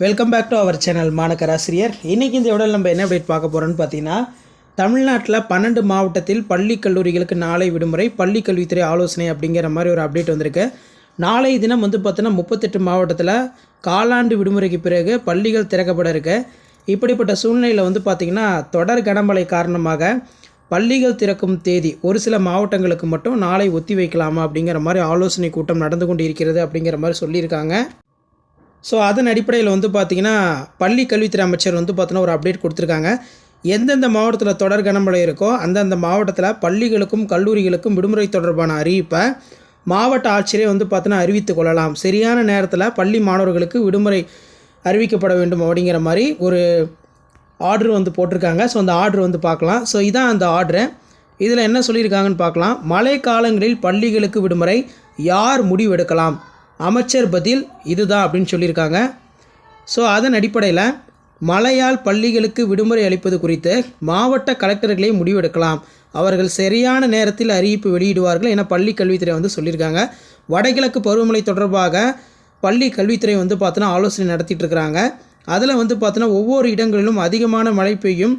Welcome back to our channel மாணக்கராசிரியர் இன்றைக்கி இந்த விடல் நம்ம என்ன அப்டேட் பார்க்க போகிறோம்னு பார்த்தீங்கன்னா தமிழ்நாட்டில் பன்னெண்டு மாவட்டத்தில் பள்ளி கல்லூரிகளுக்கு நாளை விடுமுறை பள்ளி கல்வித்துறை ஆலோசனை அப்படிங்கிற மாதிரி ஒரு அப்டேட் வந்திருக்கு. நாளை தினம் வந்து பார்த்தீங்கன்னா முப்பத்தெட்டு மாவட்டத்தில் காலாண்டு விடுமுறைக்கு பிறகு பள்ளிகள் திறக்கப்பட இருக்கு. இப்படிப்பட்ட சூழ்நிலையில் வந்து பார்த்திங்கன்னா தொடர் கனமழை காரணமாக பள்ளிகள் திறக்கும் தேதி ஒரு சில மாவட்டங்களுக்கு மட்டும் நாளை ஒத்தி வைக்கலாமா அப்படிங்கிற மாதிரி ஆலோசனை கூட்டம் நடந்து கொண்டு இருக்கிறது அப்படிங்கிற மாதிரி சொல்லியிருக்காங்க. ஸோ அதன் அடிப்படையில் வந்து பார்த்திங்கன்னா பள்ளி கல்வித்துறை அமைச்சர் வந்து பார்த்தோன்னா ஒரு அப்டேட் கொடுத்துருக்காங்க. எந்தெந்த மாவட்டத்தில் தொடர் கனமழை இருக்கோ அந்தந்த மாவட்டத்தில் பள்ளிகளுக்கும் கல்லூரிகளுக்கும் விடுமுறை தொடர்பான அறிவிப்பை மாவட்ட ஆட்சியரே வந்து பார்த்தோன்னா அறிவித்து கொள்ளலாம். சரியான நேரத்தில் பள்ளி மாணவர்களுக்கு விடுமுறை அறிவிக்கப்பட வேண்டும் அப்படிங்கிற மாதிரி ஒரு ஆர்டர் வந்து போட்டிருக்காங்க. ஸோ அந்த ஆர்டர் வந்து பார்க்கலாம். ஸோ இதான் அந்த ஆர்டரு இதில் என்ன சொல்லியிருக்காங்கன்னு பார்க்கலாம். மழை காலங்களில் பள்ளிகளுக்கு விடுமுறை யார் முடிவெடுக்கலாம்? அமைச்சர் பதில் இதுதான் அப்படின்னு சொல்லியிருக்காங்க. ஸோ அதன் அடிப்படையில் மழையால் பள்ளிகளுக்கு விடுமுறை அளிப்பது குறித்து மாவட்ட கலெக்டர்களே முடிவெடுக்கலாம். அவர்கள் சரியான நேரத்தில் அறிவிப்பு வெளியிடுவார்கள் என பள்ளி கல்வித்துறை வந்து சொல்லியிருக்காங்க. வடகிழக்கு பருவமழை தொடர்பாக பள்ளி கல்வித்துறை வந்து பார்த்தோன்னா ஆலோசனை நடத்திட்டு இருக்கிறாங்க. அதில் வந்து பார்த்தோன்னா ஒவ்வொரு இடங்களிலும் அதிகமான மழை பெய்யும்.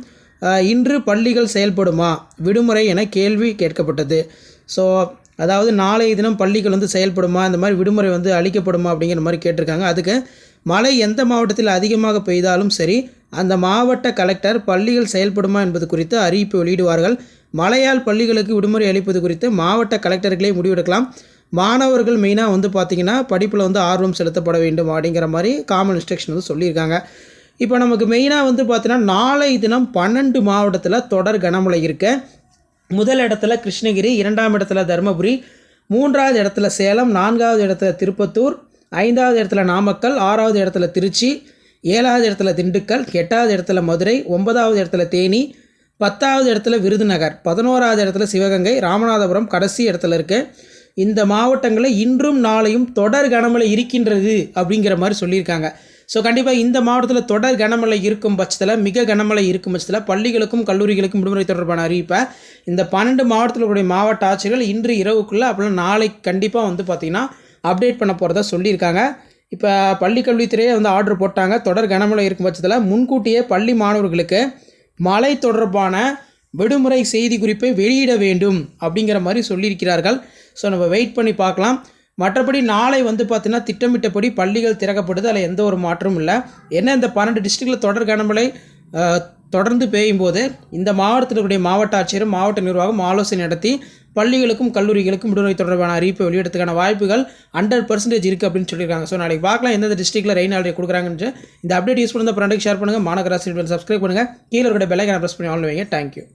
இன்று பள்ளிகள் செயல்படுமா? விடுமுறை என கேள்வி கேட்கப்பட்டது. ஸோ அதாவது நாளைய தினம் பள்ளிகள் வந்து செயல்படுமா இந்த மாதிரி விடுமுறை வந்து அளிக்கப்படுமா அப்படிங்கிற மாதிரி கேட்டிருக்காங்க. அதுக்கு மழை எந்த மாவட்டத்தில் அதிகமாக பெய்தாலும் சரி அந்த மாவட்ட கலெக்டர் பள்ளிகள் செயல்படுமா என்பது குறித்து அறிவிப்பு வெளியிடுவார்கள். மழையால் பள்ளிகளுக்கு விடுமுறை அளிப்பது குறித்து மாவட்ட கலெக்டர்களே முடிவெடுக்கலாம். மாணவர்கள் மெயினாக வந்து பார்த்திங்கன்னா படிப்பில் வந்து ஆர்வம் செலுத்தப்பட வேண்டும் அப்படிங்கிற மாதிரி காமன் இன்ஸ்ட்ரக்ஷன் வந்து சொல்லியிருக்காங்க. இப்போ நமக்கு மெயினாக வந்து பார்த்தீங்கன்னா நாளை தினம் பன்னெண்டு மாவட்டத்தில் தொடர் கனமழை இருக்க. முதல் இடத்துல கிருஷ்ணகிரி இரண்டாம் இடத்துல தருமபுரி மூன்றாவது இடத்துல சேலம் நான்காவது இடத்துல திருப்பத்தூர் ஐந்தாவது இடத்துல நாமக்கல் ஆறாவது இடத்துல திருச்சி ஏழாவது இடத்துல திண்டுக்கல் எட்டாவது இடத்துல மதுரை ஒன்பதாவது இடத்துல தேனி பத்தாவது இடத்துல விருதுநகர் பதினோராவது இடத்துல சிவகங்கை ராமநாதபுரம் கடைசி இடத்துல இருக்குது இந்த மாவட்டங்களில் இன்றும் நாளையும் தொடர் கனமழை இருக்கின்றது அப்படிங்கிற மாதிரி சொல்லியிருக்காங்க. ஸோ கண்டிப்பாக இந்த மாவட்டத்தில் தொடர் கனமழை இருக்கும் பட்சத்தில் மிக கனமழை இருக்கும் பட்சத்தில் பள்ளிகளுக்கும் கல்லூரிகளுக்கும் விடுமுறை தொடர்பான அறிவிப்பை இந்த பன்னெண்டு மாவட்டத்தில் உடைய மாவட்ட ஆட்சியர்கள் இன்று இரவுக்குள்ளே அப்புறம் நாளை கண்டிப்பாக வந்து பார்த்திங்கன்னா அப்டேட் பண்ண போகிறதா சொல்லியிருக்காங்க. இப்போ பள்ளிக்கல்வித்துறையே வந்து ஆர்டர் போட்டாங்க. தொடர் கனமழை இருக்கும் பட்சத்தில் முன்கூட்டியே பள்ளி மாணவர்களுக்கு மழை தொடர்பான விடுமுறை செய்தி குறிப்பை வெளியிட வேண்டும் அப்படிங்கிற மாதிரி சொல்லியிருக்கிறார்கள். ஸோ நம்ம வெயிட் பண்ணி பார்க்கலாம். மற்றபடி நாளை வந்து பார்த்தீங்கன்னா திட்டமிட்டபடி பள்ளிகள் திறக்கப்படுது. அதில் எந்த ஒரு மாற்றமும் இல்லை. என்ன இந்த பன்னெண்டு டிஸ்ட்ரிக்டில் தொடர் கனமழை தொடர்ந்து பெய்யும் போது இந்த மாவட்டத்தில் இருக்கக்கூடிய மாவட்ட ஆட்சியரும் மாவட்ட நிர்வாகம் ஆலோசனை நடத்தி பள்ளிகளுக்கும் கல்லூரிகளுக்கும் விடுமுறை தொடர்பான அறிவிப்பை வெளியிடத்துக்கான வாய்ப்புகள் ஹண்ட்ரட் பர்சன்டேஜ் இருக்குது அப்படின்னு சொல்லியிருக்காங்க. ஸோ நாளைக்கு பார்க்கலாம் எந்தெந்த டிஸ்ட்ரிக்ட்டில் ரெயின் ஆல்ரெடி கொடுக்குறாங்கன்னு. இந்த அப்டேட் யூஸ் பண்ணுற ஃப்ரெண்டுக்கு ஷேர் பண்ணுங்கள் மாநகராசி சப்ஸ்கிரைப் பண்ணுங்கள் கீழே இருக்கிற பெல்லைக்கான ப்ரெஸ் பண்ணி ஆன் வைங்க. தேங்க்யூ